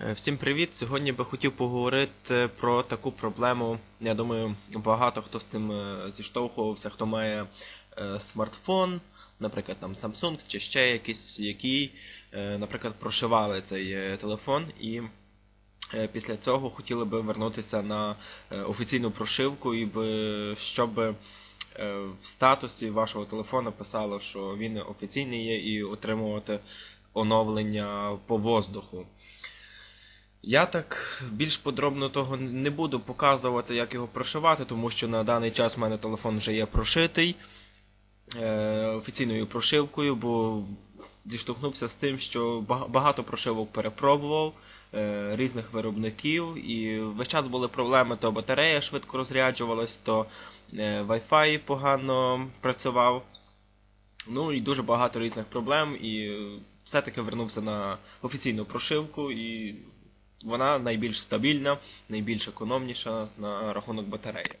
Е, Всім привіт! Сьогодні би хотів поговорити про таку проблему. Я думаю, багато хто з тим е, зіштовхувався, хто має е, смартфон, наприклад, там Samsung чи ще якийсь, який, наприклад, прошивали цей телефон і. Після цього хотіли би вернутися на офіційну прошивку, і би, щоб в статусі вашого телефона писало, що він офіційний є, і отримувати оновлення по воздуху. Я так більш подробно того не буду показувати, як його прошивати, тому що на даний час в мене телефон вже є прошитий е, офіційною прошивкою, бо зіштовхнувся з тим, що багато прошивок перепробував е, різних виробників, і весь час були проблеми, то батарея швидко розряджувалась, то е, Wi-Fi погано працював. Ну і дуже багато різних проблем, і е, все-таки вернувся на офіційну прошивку, і вона найбільш стабільна, найбільш економніша на рахунок батареї.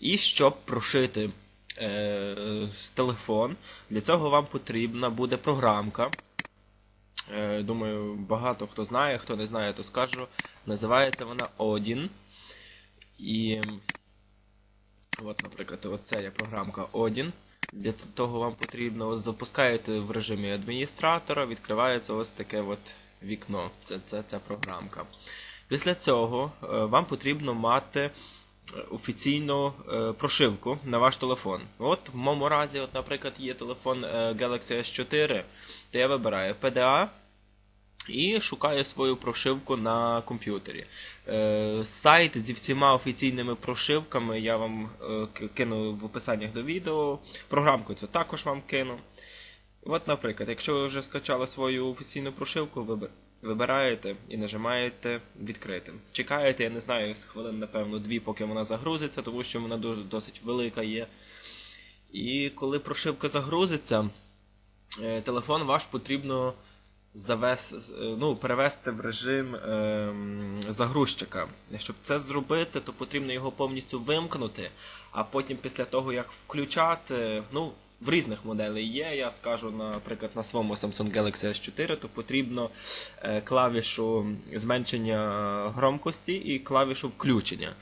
І щоб прошити е, телефон, для цього вам потрібна буде програмка. Е, думаю, багато хто знає, хто не знає, то скажу. Називається вона Odin. І От, наприклад, оце є програмка Odin. Для того вам потрібно запускаєте в режимі адміністратора, відкривається ось таке от вікно. Це, це ця програмка. Після цього е, вам потрібно мати е, офіційну е, прошивку на ваш телефон. От в моєму разі, от, наприклад, є телефон Galaxy S4, то я вибираю PDA і шукаю свою прошивку на комп'ютері. Сайт зі всіма офіційними прошивками я вам кину в описаннях до відео. Програмку цю також вам кину. От, наприклад, якщо ви вже скачали свою офіційну прошивку, виб- вибираєте і нажимаєте відкрити. Чекаєте, я не знаю, з хвилин, напевно, дві, поки вона загрузиться, тому що вона досить велика є. І коли прошивка загрузиться, е, телефон ваш потрібно завес, е, ну, перевести в режим ем, загрузчика. Щоб це зробити, то потрібно його повністю вимкнути, а потім після того, як включати, ну, в різних моделей є, я скажу, наприклад, на своєму Samsung Galaxy S4, то потрібно е, клавішу зменшення громкості і клавішу включення.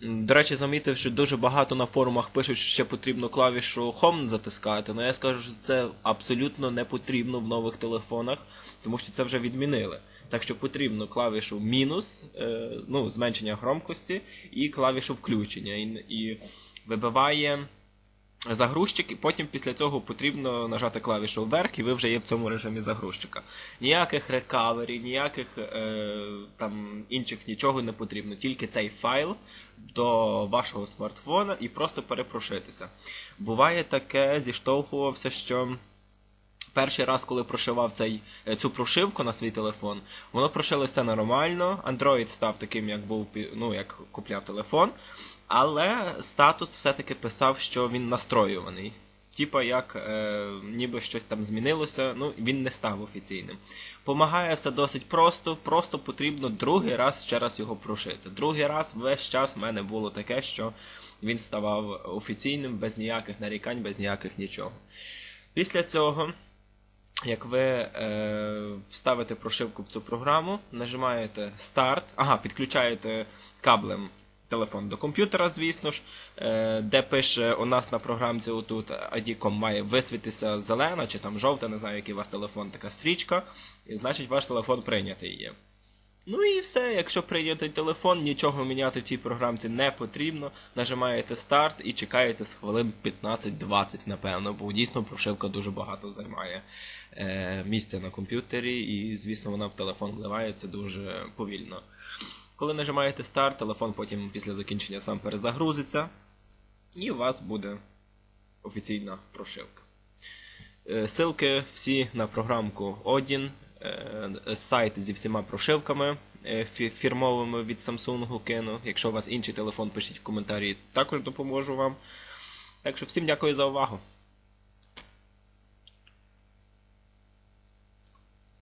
До речі, замітив, що дуже багато на форумах пишуть, що ще потрібно клавішу Home затискати. але я скажу, що це абсолютно не потрібно в нових телефонах, тому що це вже відмінили. Так що потрібно клавішу мінус, е, ну, зменшення громкості, і клавішу включення. І, і вибиває загрузчик, і потім після цього потрібно нажати клавішу вверх, і ви вже є в цьому режимі загрузчика. Ніяких рекавері, ніяких е, там інших нічого не потрібно. Тільки цей файл до вашого смартфона і просто перепрошитися. Буває таке, зіштовхувався, що. Перший раз, коли прошивав цей, е, цю прошивку на свій телефон, воно прошило все нормально. Android став таким, як був ну, як купляв телефон. Але статус все-таки писав, що він настроюваний. Типа як е, ніби щось там змінилося, ну він не став офіційним. Помагає все досить просто, просто потрібно другий раз ще раз його прошити. Другий раз весь час в мене було таке, що він ставав офіційним, без ніяких нарікань, без ніяких нічого. Після цього як ви е, вставите прошивку в цю програму, нажимаєте старт, ага, підключаєте каблем телефон до комп'ютера, звісно ж, е, де пише у нас на програмці отут ID.com має висвітитися зелена чи там жовта, не знаю, який у вас телефон, така стрічка, і значить ваш телефон прийнятий є. Ну і все, якщо прийнятий телефон, нічого міняти в цій програмці не потрібно. Нажимаєте старт і чекаєте з хвилин 15-20, напевно, бо дійсно прошивка дуже багато займає е, місця на комп'ютері, і, звісно, вона в телефон вливається дуже повільно. Коли нажимаєте старт, телефон потім після закінчення сам перезагрузиться, і у вас буде офіційна прошивка. Е, Силки всі на програмку Odin, сайт зі всіма прошивками е, фірмовими від Samsung кину. Якщо у вас інший телефон, пишіть в коментарі, також допоможу вам. Так що всім дякую за увагу.